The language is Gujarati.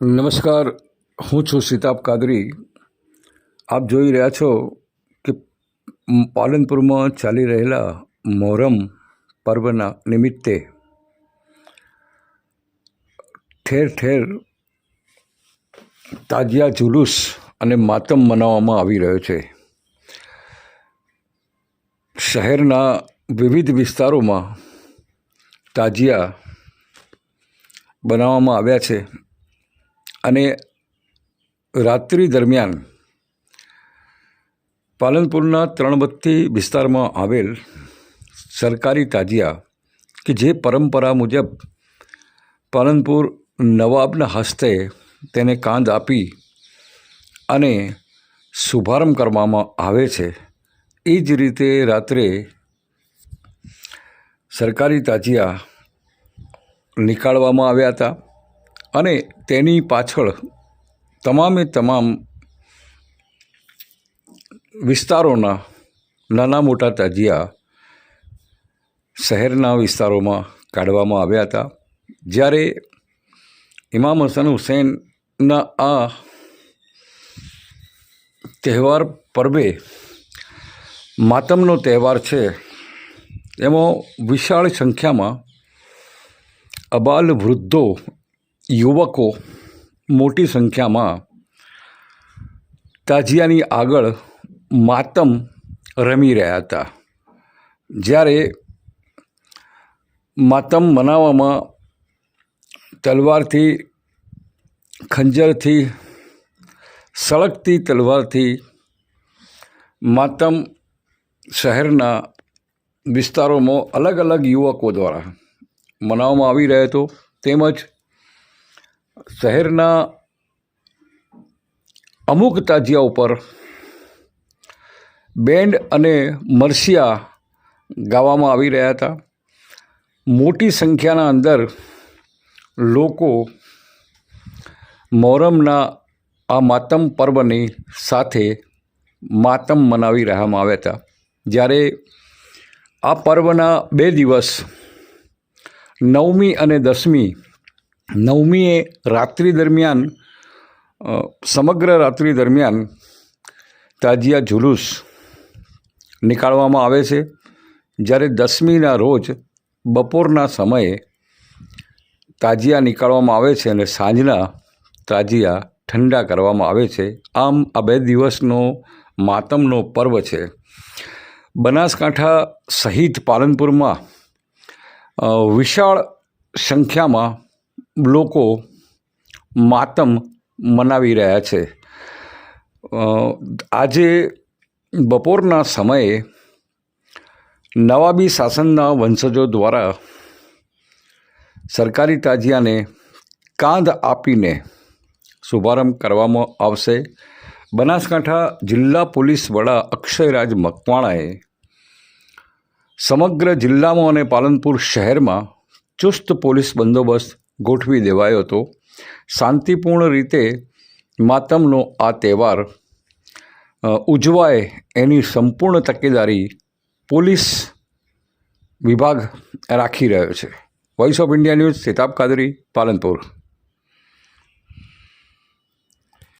નમસ્કાર, હું છું સિતાબ કાદરી. આપ જોઈ રહ્યા છો કે પાલનપુરમાં ચાલી રહેલા મોહરમ પર્વના નિમિત્તે ઠેર ઠેર તાજિયા જુલુસ અને માતમ મનાવવામાં આવી રહ્યો છે. શહેરના વિવિધ વિસ્તારોમાં તાજિયા બનાવવામાં આવ્યા છે. અને રાત્રિ દરમિયાન પાલનપુરના ત્રણબત્તી વિસ્તારમાં આવેલ સરકારી તાજિયા કે જે પરંપરા મુજબ પાલનપુર નવાબના હસ્તે તેને કાંદ આપી અને શુભારંભ કરવામાં આવે છે. એ જ રીતે રાત્રે સરકારી તાજિયા નીકાળવામાં આવ્યા હતા. અને તેની પાછળ તમામે તમામ વિસ્તારોના નાના મોટા તાજિયા શહેરના વિસ્તારોમાં કાઢવામાં આવ્યા હતા. જ્યારે ઇમામ હસન હુસૈનના આ તહેવાર પર્વે માતમનો તહેવાર છે, એમાં વિશાળ સંખ્યામાં અબાલ વૃદ્ધો યુવકો મોટી સંખ્યામાં તાજિયાની આગળ માતમ રમી રહ્યા હતા. જ્યારે માતમ મનાવવામાં તલવારથી, ખંજરથી, સળગતી તલવારથી માતમ શહેરના વિસ્તારોમાં અલગ અલગ યુવકો દ્વારા મનાવવામાં આવી રહ્યો હતો. તેમજ શહેરના અમુક તાજિયા ઉપર બેન્ડ અને મરસિયા ગાવામાં આવી રહ્યા હતા. મોટી સંખ્યાના અંદર લોકો મોહરમના આ માતમ પર્વની સાથે માતમ મનાવી રહ્યામાં આવ્યા હતા. જ્યારે આ પર્વના બે દિવસ નવમી અને દસમી નવમીએ રાત્રિ દરમિયાન સમગ્ર રાત્રિ દરમિયાન તાજિયા જુલુસ નીકાળવામાં આવે છે. જ્યારે દસમીના રોજ બપોરના સમયે તાજિયા નીકાળવામાં આવે છે અને સાંજના તાજિયા ઠંડા કરવામાં આવે છે. આમ આ બે દિવસનો માતમનો પર્વ છે. બનાસકાંઠા સહિત પાલનપુરમાં વિશાળ સંખ્યામાં લોકો માતમ મનાવી રહ્યા છે. આજે બપોરના સમયે નવાબી શાસનના વંશજો દ્વારા સરકારી તાજિયાને કાંધ આપીને શુભારંભ કરવામાં આવશે. બનાસકાંઠા જિલ્લા પોલીસ વડા અક્ષયરાજ મકવાણાએ સમગ્ર જિલ્લામાં અને પાલનપુર શહેરમાં ચુસ્ત પોલીસ બંદોબસ્ત ગોઠવી દેવાયો હતો. શાંતિપૂર્ણ રીતે માતમનો આ તહેવાર ઉજવાય એની સંપૂર્ણ તકેદારી પોલીસ વિભાગ રાખી રહ્યો છે. Voice of India news Sitab Kadri Palanpur